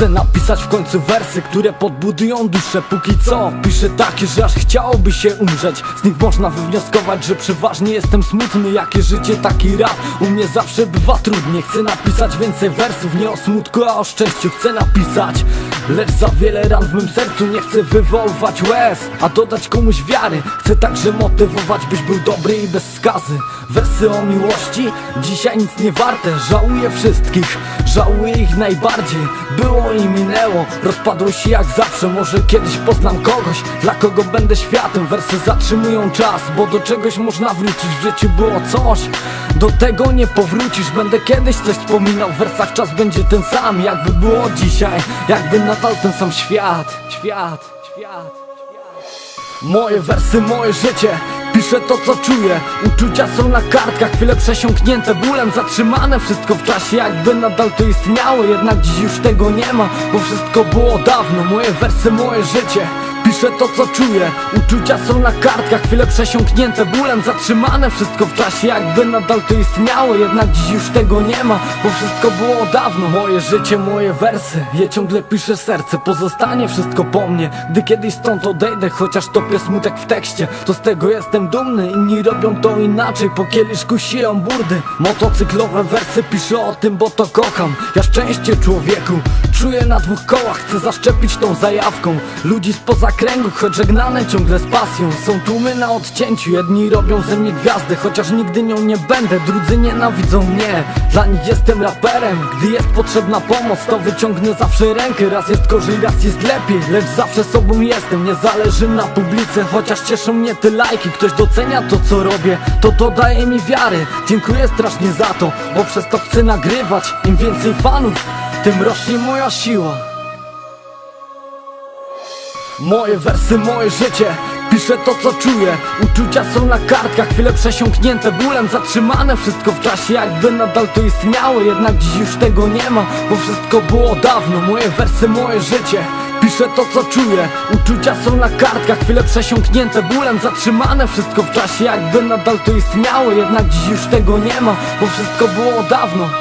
Chcę napisać w końcu wersy, które podbudują duszę. Póki co piszę takie, że aż chciałoby się umrzeć. Z nich można wywnioskować, że przeważnie jestem smutny. Jakie życie, taki rap, u mnie zawsze bywa trudnie. Chcę napisać więcej wersów, nie o smutku, a o szczęściu. Chcę napisać, lecz za wiele ran w mym sercu Nie chcę wywoływać łez, a dodać komuś wiary. Chcę także motywować, byś był dobry i bez skazy. Wersy o miłości, dzisiaj nic nie warte. Żałuję wszystkich, żałuję ich najbardziej. Było i minęło, rozpadło się jak zawsze. Może kiedyś poznam kogoś, dla kogo będę światem. Wersy zatrzymują czas, bo do czegoś można wrócić. W życiu było coś, do tego nie powrócisz. Będę kiedyś coś wspominał, w wersach czas będzie ten sam Jakby było dzisiaj, jakby ten sam świat Świat, świat. Moje wersy, moje życie Piszę to co czuję. Uczucia są na kartkach Chwile przesiąknięte bólem. Zatrzymane wszystko w czasie Jakby nadal to istniało. Jednak dziś już tego nie ma Bo wszystko było dawno. Moje wersy, moje życie Piszę to co czuję. Uczucia są na kartkach Chwile przesiąknięte bólem Zatrzymane. Wszystko w czasie Jakby nadal to istniało. Jednak dziś już tego nie ma Bo wszystko było dawno Moje życie, moje wersy. Je ciągle piszę serce Pozostanie wszystko po mnie. Gdy kiedyś stąd odejdę Chociaż topię smutek w tekście To z tego jestem dumny. Inni robią to inaczej Po kieliszku siją burdy. Motocyklowe wersy piszę o tym, bo to kocham. Ja szczęście człowieku Czuję na dwóch kołach Chcę zaszczepić tą zajawką. Ludzi spoza kręgu Choć żegnane ciągle z pasją. Są tłumy na odcięciu Jedni robią ze mnie gwiazdę Chociaż nigdy nią nie będę Drudzy nienawidzą mnie. Dla nich jestem raperem Gdy jest potrzebna pomoc To wyciągnę zawsze rękę. Raz jest gorzej, raz jest lepiej Lecz zawsze sobą jestem. Nie zależy na publice Chociaż cieszą mnie te lajki. Ktoś docenia to co robię To to daje mi wiary. Dziękuję strasznie za to Bo przez to chcę nagrywać. Im więcej fanów Tym rośnie moja siła Moje wersy, moje życie. Piszę to co czuję. Uczucia są na kartkach Chwile przesiąknięte bólem. Zatrzymane wszystko w czasie Jakby nadal to istniało. Jednak dziś już tego nie ma Bo wszystko było dawno. Moje wersy, moje życie. Piszę to co czuję. Uczucia są na kartkach Chwile przesiąknięte bólem. Zatrzymane wszystko w czasie Jakby nadal to istniało. Jednak dziś już tego nie ma Bo wszystko było dawno